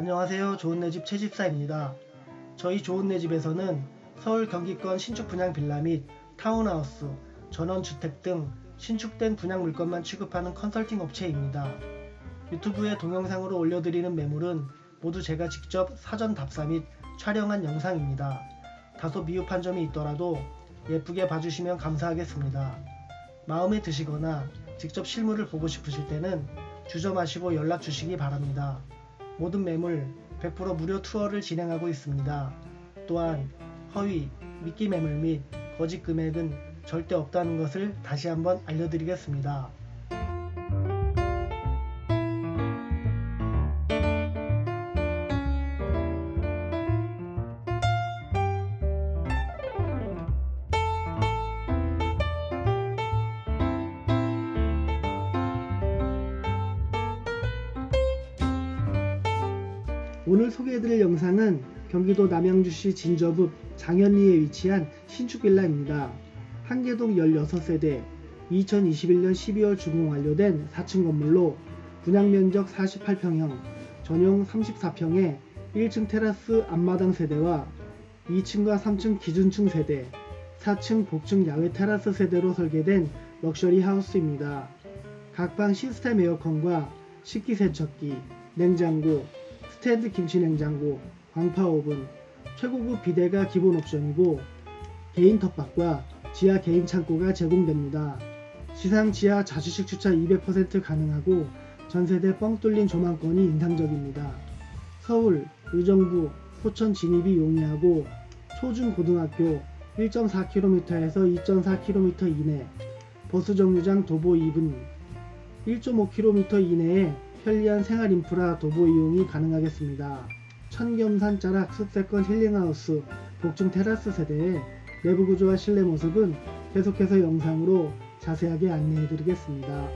안녕하세요. 좋은 내 집 채집사입니다. 저희 좋은 내 집에서는 서울 경기권 신축 분양 빌라 및 타운하우스, 전원주택 등 신축된 분양 물건만 취급하는 컨설팅 업체입니다. 유튜브에 동영상으로 올려드리는 매물은 모두 제가 직접 사전 답사 및 촬영한 영상입니다. 다소 미흡한 점이 있더라도 예쁘게 봐주시면 감사하겠습니다. 마음에 드시거나 직접 실물을 보고 싶으실 때는 주저 마시고 연락 주시기 바랍니다. 모든 매물 100% 무료 투어를 진행하고 있습니다. 또한 허위, 미끼 매물 및 거짓 금액은 절대 없다는 것을 다시 한번 알려드리겠습니다. 오늘 소개해드릴 영상은 경기도 남양주시 진저읍 장현리에 위치한 신축 빌라입니다. 한계동 16세대 2021년 12월 준공 완료된 4층 건물로 분양면적 48평형, 전용 34평에 1층 테라스 앞마당 세대와 2층과 3층 기준층 세대, 4층 복층 야외 테라스 세대로 설계된 럭셔리 하우스입니다. 각방 시스템 에어컨과 식기세척기, 냉장고, 스탠드 김치 냉장고, 광파 오븐, 최고급 비대가 기본 옵션이고 개인 텃밭과 지하 개인 창고가 제공됩니다. 시상 지하 자주식 주차 200% 가능하고 전세대 뻥 뚫린 조망권이 인상적입니다. 서울, 의정부, 포천 진입이 용이하고 초중 고등학교 1.4km에서 2.4km 이내, 버스 정류장 도보 2분, 1.5km 이내에 편리한 생활 인프라 도보 이용이 가능하겠습니다. 천겸산 자락 숲세권 힐링하우스 복층 테라스 세대의 내부 구조와 실내 모습은 계속해서 영상으로 자세하게 안내해 드리겠습니다.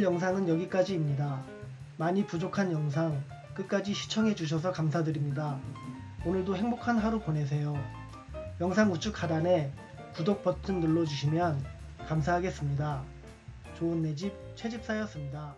오늘 영상은 여기까지입니다. 많이 부족한 영상 끝까지 시청해 주셔서 감사드립니다. 오늘도 행복한 하루 보내세요. 영상 우측 하단에 구독 버튼 눌러주시면 감사하겠습니다. 좋은 내 집 최집사였습니다.